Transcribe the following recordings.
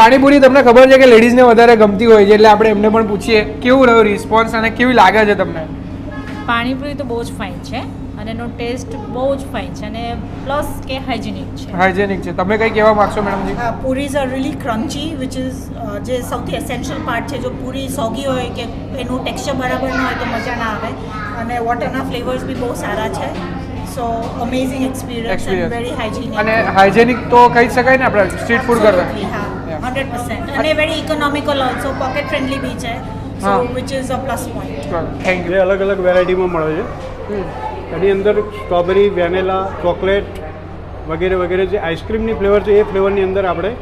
પાણીપુરી તમને ખબર છે કે લેડીઝને વધારે ગમતી હોય છે એટલે આપણે એમને પણ પૂછીએ કેવું રહ્યો રિસ્પોન્સ અને કેવી લાગે છે તમને? પાણીપુરી તો બહુ જ ફાઇન છે અને એનો ટેસ્ટ બહુ જ ફાઇન છે અને પ્લસ કે હાઇજેનિક છે. હાઇજેનિક છે. તમે કઈ કહેવા માંગશો મેડમજી? are really crunchy which is is જે સૌથી એસેન્શિયલ પાર્ટ છે. જો પૂરી સોગી હોય કે એનું ટેક્સચર બરાબર ન હોય તો મજા ના આવે. અને વોટરના ફ્લેવર્સ બી બહુ સારા છે. So amazing experience very hygienic અને હાઇજેનિક તો કહી શકાય ને આપણે સ્ટ્રીટ ફૂડ કરતા? હા. હંડ્રેડ પર્સન્ટ અને very economical also pocket friendly બી છે. So which is a plus point thank you અલગ અલગ વેરાયટીમાં મળે છે. એની અંદર સ્ટ્રોબેરી વેનેલા ચોકલેટ વગેરે વગેરે જે આઈસ્ક્રીમની ફ્લેવર છે એ ફ્લેવરની અંદર આપણે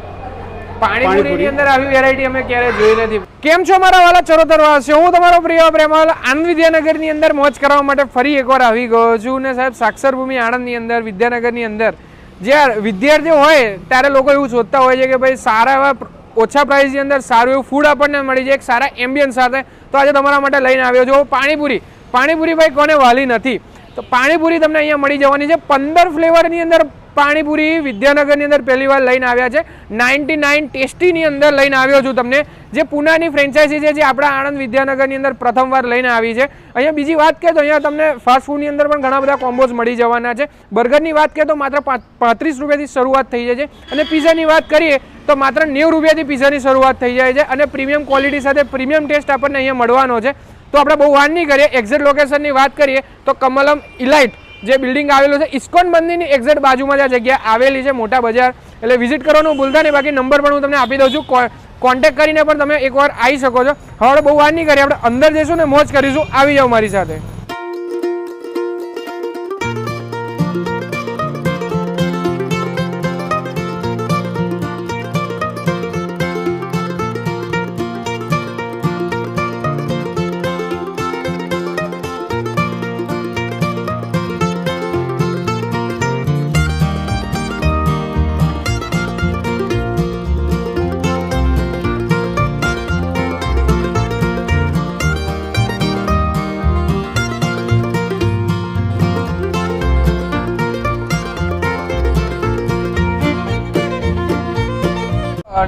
પાણીપુરીની અંદર આવી વેરાયટી અમે ક્યારે જોઈ નથી. કેમ છો મારા વાલા ચરોતરવાસીઓ હું તમારો પ્રિય પ્રેમાલ? આણંદ વિદ્યાનગરની અંદર મોજ કરવા માટે ફરી એકવાર આવી ગયો છું ને સાહેબ સાક્ષરભૂમિ આણંદની અંદર વિદ્યાનગરની અંદર. જ્યાં વિદ્યાર્થીઓ હોય, ત્યારે લોકો એવું શોધતા હોય છે કે ભાઈ સારા એવા ઓછા પ્રાઇસની અંદર સારું એવું ફૂડ આપણને મળી જાય, એક સારા એમ્બિયન્સ સાથે. તો આજે તમારા માટે લઈને આવ્યો છું. પાણીપુરી. પાણીપુરી ભાઈ કોને વાલી નથી? તો પાણીપુરી તમને અહીંયા મળી જવાની છે. પંદર ફ્લેવરની અંદર પાણીપુરી વિદ્યાનગરની અંદર પહેલી વાર લઈને આવ્યા છે. નાઇન્ટી નાઇન ટેસ્ટીની અંદર લઈને આવ્યો છું તમને. જે પુનાની ફ્રેન્ચાઇઝી છે જે આપણા આણંદ વિદ્યાનગરની અંદર પ્રથમવાર લઈને આવી છે. અહીંયા બીજી વાત કહે તો અહીંયા તમને ફાસ્ટ ફૂડની અંદર પણ ઘણા બધા કોમ્બોઝ મળી જવાના છે. બર્ગરની વાત કહે તો માત્ર પાંત્રીસ રૂપિયાથી શરૂઆત થઈ જાય છે. અને પીઝાની વાત કરીએ તો માત્ર નેવું રૂપિયાથી પીઝાની શરૂઆત થઈ જાય છે. અને પ્રીમિયમ ક્વોલિટી સાથે પ્રીમિયમ ટેસ્ટ આપણને અહીંયા મળવાનો છે. તો આપણે બહુ વાર નહીં કરીએ. એક્ઝેક્ટ લોકેશનની વાત કરીએ તો કમલમ ઇલાઇટ જે બિલ્ડિંગ આવેલું છે, ઇસ્કોન મંદિરની એક્ઝેક્ટ બાજુમાં જ જગ્યા આવેલી છે, મોટા બજાર. એટલે વિઝિટ કરવાનું ભૂલતા નહીં, બાકી નંબર પણ હું તમને આપી દઉં છું. કોન્ટેક્ટ કરીને પણ તમે એકવાર આવી શકો છો. હવે બહુ વાર નહીં કરીએ આપણે અંદર જઈશું ને મોજ કરીશું. આવી જાઓ મારી સાથે.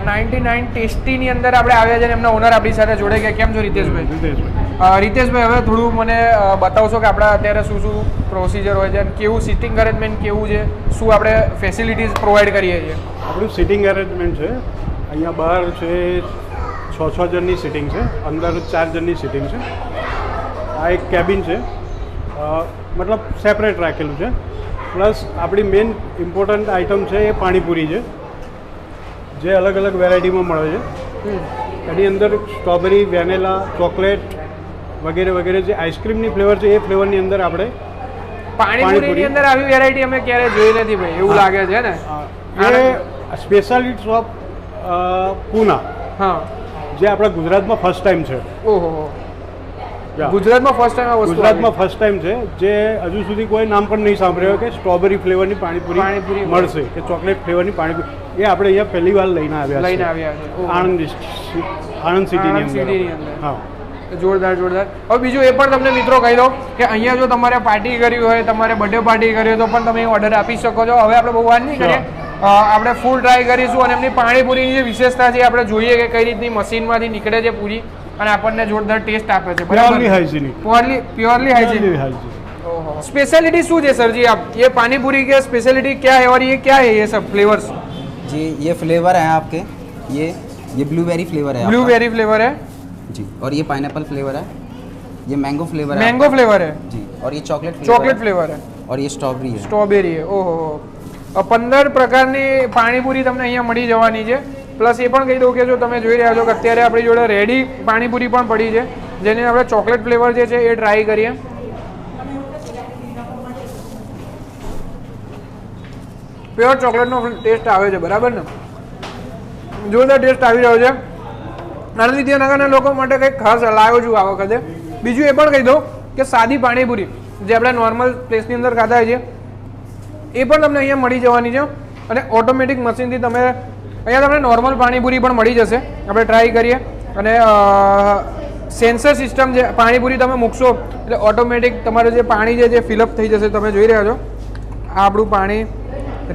નાઇન્ટી નાઇન ટેસ્ટીની અંદર આપણે આવ્યા છે એમના ઓનર આપણી સાથે જોડે ગયા. કેમ છો રીતેશભાઈ? રીતેશભાઈ. રીતેશભાઈ હવે થોડું મને બતાવશો કે આપણા અત્યારે શું શું પ્રોસિજર હોય છે અને કેવું સિટિંગ અરેન્જમેન્ટ કેવું છે? શું આપણે ફેસિલિટીઝ પ્રોવાઈડ કરીએ છીએ? આપણું સિટિંગ અરેન્જમેન્ટ છે. અહીંયા બહાર છે છ છ જણની સિટિંગ છે. અંદર ચાર જણની સિટિંગ છે. આ એક કેબિન છે. મતલબ સેપરેટ રાખેલું છે. પ્લસ આપણી મેઇન ઇમ્પોર્ટન્ટ આઇટમ છે એ પાણીપુરી છે. જે અલગ અલગ વેરાયટીમાં મળે છે. એની અંદર સ્ટ્રોબેરી વેનેલા ચોકલેટ વગેરે વગેરે જે આઈસ્ક્રીમની ફ્લેવર છે એ ફ્લેવરની અંદર આપણે પાણીપુરીની પાણીપુરી. અંદર આવી વેરાયટી અમે ક્યારે જોઈ નથી ભાઈ એવું લાગે છે ને? એ સ્પેશિયાલિટી શોપ પૂના. હા. જે આપણા ગુજરાતમાં ફર્સ્ટ ટાઈમ છે. ઓહો. ગુજરાતમાં ફર્સ્ટ ટાઈમ આ વસ્તુ ગુજરાતમાં ફર્સ્ટ ટાઈમ છે. જે હજુ સુધી કોઈ નામ પણ નહીં સાંભળ્યો કે સ્ટ્રોબેરી ફ્લેવરની પાણીપુરી પાણીપુરી મળશે. કે ચોકલેટ ફ્લેવરની પાણીપુરી. એ આપણે અહીંયા પહેલી વાર લઈને આવ્યા લઈને આવ્યા છે આણંદ આણંદ સિટીની અંદર. હા. જોરદાર જોરદાર. હવે બીજું એ પણ તમને મિત્રો કહી દઉં કે અહીંયા જો તમારે પાર્ટી કરવી હોય તમારે બર્થડે પાર્ટી કરવી હોય તો પણ તમે ઓર્ડર આપી શકો છો. હવે આપણે બહુ વાર નહીં કરીએ. આપણે ફૂલ ટ્રાય કરીશું અને એમની પાણીપુરીની જે વિશેષતા છે આપણે જોઈએ કે કઈ રીતની મશીનમાંથી નીકળે છે પૂરી. અને આપણને જોરદાર ટેસ્ટ આપે છે purely hygienic purely purely hygiene hygienic speciality શું છે सर जी आप ये पानी पूरी के स्पेशलिटी क्या है और ये क्या है ये सब फ्लेवर्स जी ये फ्लेवर है आपके ये ये ब्लूबेरी फ्लेवर है आपका। ब्लूबेरी फ्लेवर है जी और ये पाइनएप्पल फ्लेवर है ये मैंगो फ्लेवर है मैंगो फ्लेवर है आपका। जी और ये चॉकलेट फ्लेवर चॉकलेट है। फ्लेवर है और ये स्ट्रॉबेरी है સ્ટ્રોબેરી છે ઓહો હો. પંદર પ્રકારની પાણીપુરી તમને અહીંયા મળી જવાની છે પ્લસ એ પણ કહી દઉં કે જો તમે જોઈ રહ્યા છો કે અત્યારે આપણી જોડે રેડી પાણીપુરી પણ પડી છે, જેને આપણે ચોકલેટ ફ્લેવર જે છે એ ટ્રાય કરીએ. પ્યોર ચોકલેટનો ટેસ્ટ આવે છે, બરાબર ને? જોરદાર ટેસ્ટ આવી રહ્યો છે. આના લીધે નગરના લોકો માટે કંઈક ખાસ લાવ્યો છું આ વખતે. બીજું એ પણ કહી દઉં કે સાદી પાણીપુરી, જે આપણે નોર્મલ પ્લેસની અંદર ખાતા છીએ એ પણ તમને અહીંયા મળી જવાની છે. અને ઓટોમેટિક મશીનથી તમે અહીંયા તમને નોર્મલ પાણીપુરી પણ મળી જશે. આપણે ટ્રાય કરીએ. અને સેન્સર સિસ્ટમ જે પાણીપુરી તમે મૂકશો, એટલે ઓટોમેટિક તમારું જે પાણી છે જે ફિલઅપ થઈ જશે, તમે જોઈ રહ્યા છો. આ આપણું પાણી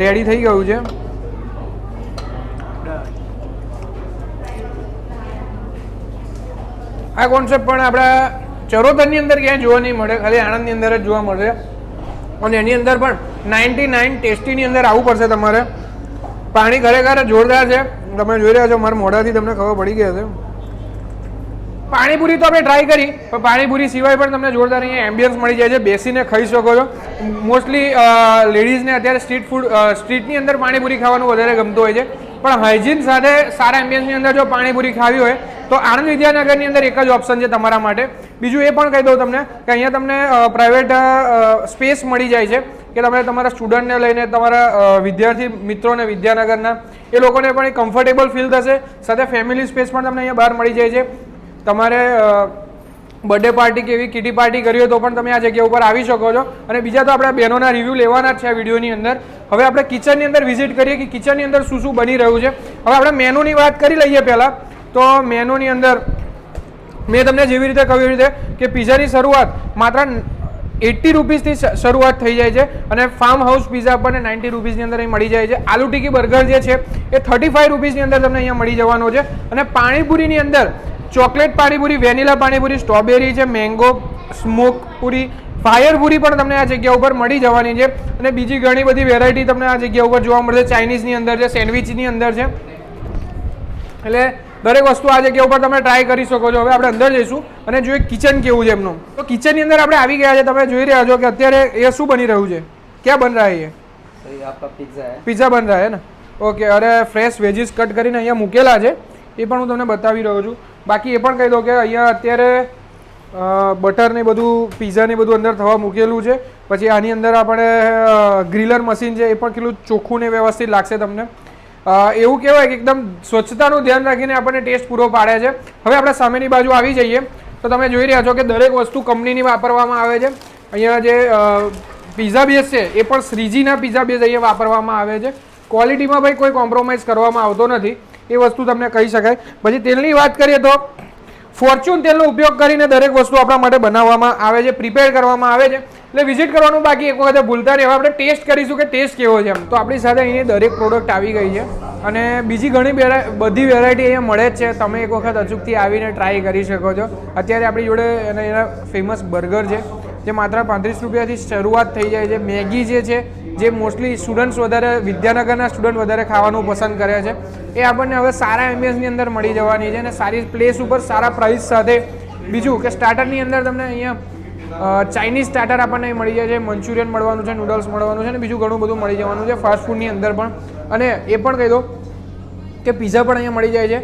રેડી થઈ ગયું છે. આ કોન્સેપ્ટ પણ આપણા ચરોતરની અંદર ક્યાંય જોવા નહીં મળે, ખાલી આણંદની અંદર જ જોવા મળશે અને એની અંદર પણ નાઇન્ટી નાઇન ટેસ્ટીની અંદર આવવું પડશે તમારે. પાણી ખરેખર જોરદાર છે. તમે જોઈ રહ્યા છો, મારા મોઢાથી તમને ખબર પડી ગઈ હશે. પાણીપુરી તો આપણે ટ્રાય કરી, પણ પાણીપુરી સિવાય પણ તમને જોરદાર અહીંયા એમ્બિયન્સ મળી જાય છે. બેસીને ખાઈ શકો છો. મોસ્ટલી લેડીઝને અત્યારે સ્ટ્રીટ ફૂડ સ્ટ્રીટની અંદર પાણીપુરી ખાવાનું વધારે ગમતું હોય છે. પણ હાઇજીન સાથે સારા એમ્બિયન્સની અંદર જો પાણીપુરી ખાવી હોય, તો આણંદ વિદ્યાનગરની અંદર એક જ ઓપ્શન છે તમારા માટે. બીજું એ પણ કહી દઉં તમને કે અહીંયા તમને પ્રાઇવેટ સ્પેસ મળી જાય છે. કે તમે તમારા સ્ટુડન્ટને લઈને તમારા વિદ્યાર્થી મિત્રોને, વિદ્યાનગરના, એ લોકોને પણ કમ્ફર્ટેબલ ફીલ થશે. સાથે ફેમિલી સ્પેસ પણ તમને અહીંયા બહાર મળી જાય છે. તમારે બર્થડે પાર્ટી કે એવી કિટી પાર્ટી કરી હોય તો પણ તમે આ જગ્યા ઉપર આવી શકો છો. અને બીજા તો આપણે બહેનોના રિવ્યૂ લેવાના જ છે આ વિડીયોની અંદર. હવે આપણે કિચનની અંદર વિઝિટ કરીએ કે કિચનની અંદર શું શું બની રહ્યું છે. હવે આપણે મેનુની વાત કરી લઈએ પહેલાં. તો મેનુની અંદર મેં તમને જેવી રીતે કહ્યું રીતે કે પિઝાની શરૂઆત માત્ર એટ્ટી રૂપીસથી શરૂઆત થઈ જાય છે અને ફાર્મ હાઉસ પિઝા આપણને નાઇન્ટી રૂપીસની અંદર અહીં મળી જાય છે. આલુ ટીકી બર્ગર જે છે, એ થર્ટી ફાઈવ રૂપીસની અંદર તમને અહીંયા મળી જવાનો છે. અને પાણીપુરીની અંદર chocolate panipuri, vanilla panipuri, strawberry છે, મેંગો, સ્મોક પૂરી, ફાયર પણ તમને આ જગ્યા ઉપર મળી જવાની છે. અને બીજી ઘણી બધી વેરાયટી તમને આ જગ્યા ઉપર જોવા મળશે. ચાઇનીઝની અંદર છે સેન્ડવિચની અંદર છે. એટલે દરેક વસ્તુ આ જગ્યા ઉપર તમે ટ્રાય કરી શકો છો. હવે આપણે અંદર જઈશું અને જોઈએ કિચન કેવું છે એમનું. તો કિચનની અંદર આપણે આવી ગયા છે. તમે જોઈ રહ્યા છો કે અત્યારે એ શું બની રહ્યું છે? ક્યાં બન રહા હે. પિઝા બન રહા ને? ઓકે અરે ફ્રેશ વેજીસ કટ કરીને અહીંયા મૂકેલા છે. એ પણ હું તમને બતાવી રહ્યો છું. બાકી એ પણ કહી દઉં કે અહીંયા અત્યારે બટર ને બધું પીઝા ને બધું અંદર થવા મૂકેલું છે. પછી આની અંદર આપણે ગ્રીલર મશીન છે એ પણ કેટલું ચોખ્ખું ને વ્યવસ્થિત લાગશે તમને. એવું કહેવાય કે એકદમ સ્વચ્છતાનું ધ્યાન રાખીને આપણને ટેસ્ટ પૂરો પાડે છે. હવે આપણે સામેની બાજુ આવી જઈએ, તો તમે જોઈ રહ્યા છો કે દરેક વસ્તુ કંપનીની વાપરવામાં આવે છે. અહીંયા જે પિઝા બેઝ છે, એ પણ શ્રીજીના પીઝા બેઝ અહીંયા વાપરવામાં આવે છે. ક્વોલિટીમાં ભાઈ કોઈ કોમ્પ્રોમાઇઝ કરવામાં આવતો નથી. એ વસ્તુ તમને કહી શકાય. પછી તેલની વાત કરીએ તો ફોર્ચ્યુન તેલનો ઉપયોગ કરીને દરેક વસ્તુ આપણા માટે બનાવવામાં આવે છે, પ્રિપેર કરવામાં આવે છે. એટલે વિઝિટ કરવાનું બાકી, એક વખત ભૂલતા નહીં. હવે આપણે ટેસ્ટ કરીશું કે ટેસ્ટ કેવો છે એમ. તો આપણી સાથે અહીંયા દરેક પ્રોડક્ટ આવી ગઈ છે. અને બીજી ઘણી બધી વેરાયટી અહીંયા મળે જ છે. તમે એક વખત અચૂકથી આવીને ટ્રાય કરી શકો છો. અત્યારે આપણી જોડે એના એના ફેમસ બર્ગર છે, જે માત્ર પાંત્રીસ રૂપિયાથી શરૂઆત થઈ જાય છે. મેગી જે છે જે મોસ્ટલી સ્ટુડન્ટ્સ વધારે, વિદ્યાનગરના સ્ટુડન્ટ વધારે ખાવાનું પસંદ કરે છે. એ આપણને હવે સારા એમ્બિયન્સની અંદર મળી જવાની છે અને સારી પ્લેસ ઉપર સારા પ્રાઇસ સાથે બીજું કે સ્ટાર્ટરની અંદર તમને અહીંયા ચાઇનીઝ સ્ટાર્ટર આપણને મળી જાય છે મંચુરિયન મળવાનું છે નૂડલ્સ મળવાનું છે અને બીજું ઘણું બધું મળી જવાનું છે ફાસ્ટફૂડની અંદર પણ. અને એ પણ કહી દો કે પિઝા પણ અહીંયા મળી જાય છે.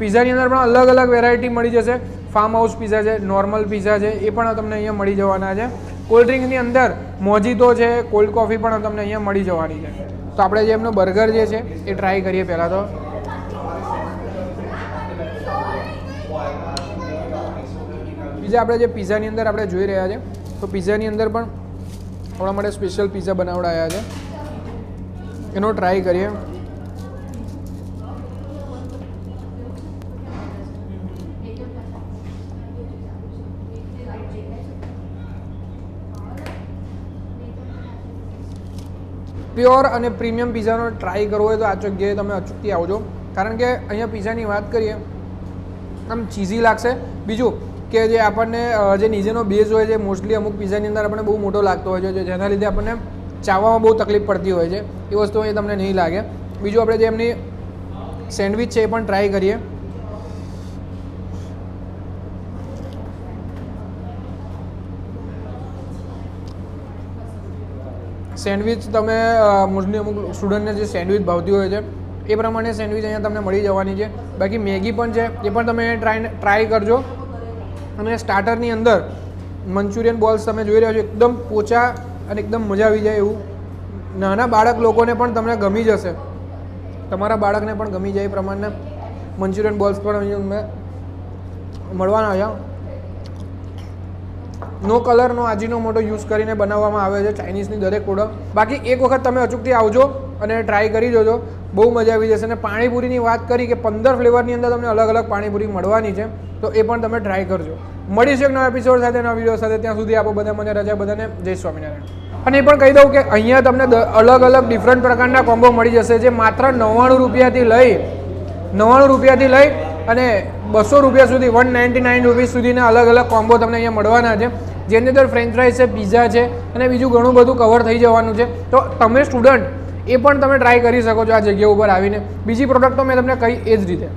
પિઝાની અંદર પણ અલગ અલગ વેરાયટી મળી જશે. ફાર્મ હાઉસ પીઝા છે નોર્મલ પીઝા છે, એ પણ તમને અહીંયા મળી જવાના છે. કોલ્ડ ડ્રિંક્સની અંદર મોજીતો છે કોલ્ડ કોફી પણ તમને અહીંયા મળી જવાની છે. તો આપણે જે એમનો બર્ગર જે છે, એ ટ્રાય કરીએ પહેલાં તો. બીજા આપણે જે પિઝાની અંદર આપણે જોઈ રહ્યા છે, તો પિઝાની અંદર પણ આપણા માટે સ્પેશિયલ પિઝા બનાવડાયા છે. એનો ટ્રાય કરીએ. પ્યોર અને પ્રીમિયમ પિઝાનો ટ્રાય કરવો હોય તો આ જગ્યાએ તમે અચૂકથી આવજો. કારણ કે અહીંયા પિઝાની વાત કરીએ, આમ ચીઝી લાગશે. બીજું કે જે આપણને જે નીચેનો બેઝ હોય છે મોસ્ટલી અમુક પિઝાની અંદર આપણને બહુ મોટો લાગતો હોય છે જેના લીધે આપણને ચાવવામાં બહુ તકલીફ પડતી હોય છે. એ વસ્તુ અહીં તમને નહીં લાગે. બીજું આપણે જે એમની સેન્ડવિચ છે એ પણ ટ્રાય કરીએ. સેન્ડવિચ તમે મોસ્ટલી અમુક સ્ટુડન્ટને જે સેન્ડવિચ ભાવતી હોય છે, એ પ્રમાણે સેન્ડવિચ અહીંયા તમને મળી જવાની છે. બાકી મેગી પણ છે, એ પણ તમે ટ્રાય ટ્રાય કરજો. અને સ્ટાર્ટરની અંદર મંચુરિયન બોલ્સ તમે જોઈ રહ્યા છો, એકદમ પોચા અને એકદમ મજા આવી જાય એવું. નાના બાળક લોકોને પણ તમને ગમી જશે. તમારા બાળકને પણ ગમી જાય એ પ્રમાણે મંચુરિયન બોલ્સ પણ અહીંયા મળવાના છે. નો કલરનો આજીનો મોટો યુઝ કરીને બનાવવામાં આવે છે ચાઇનીઝની દરેક પ્રોડક્ટ બાકી એક વખત તમે અચૂકથી આવજો અને ટ્રાય કરી જોજો. બહુ મજા આવી જશે. અને પાણીપુરીની વાત કરી કે પંદર ફ્લેવરની અંદર તમને અલગ અલગ પાણીપુરી મળવાની છે, તો એ પણ તમે ટ્રાય કરજો. મળીશું એક નવા એપિસોડ સાથે, નવા વીડિયો સાથે. ત્યાં સુધી આપો બધા મને રજા, બધાને જય સ્વામિનારાયણ. અને એ પણ કહી દઉં કે અહીંયા તમને અલગ અલગ ડિફરન્ટ પ્રકારના કોમ્બો મળી જશે જે માત્ર નવ્વાણું રૂપિયાથી લઈ, નવ્વાણું રૂપિયાથી લઈ અને બસો રૂપિયા સુધી વન નાઇન્ટી નાઇન રૂપીસ સુધીના અલગ અલગ કોમ્બો તમને અહીંયા મળવાના છે. જેની અંદર ફ્રેન્ચ ફ્રાઈઝ છે પીઝા છે અને બીજું ઘણું બધું કવર થઈ જવાનું છે. તો તમે સ્ટુડન્ટ એ પણ તમે ટ્રાય કરી શકો છો આ જગ્યા ઉપર આવીને. બીજી પ્રોડક્ટ તો મેં તમને કહી એ જ રીતે.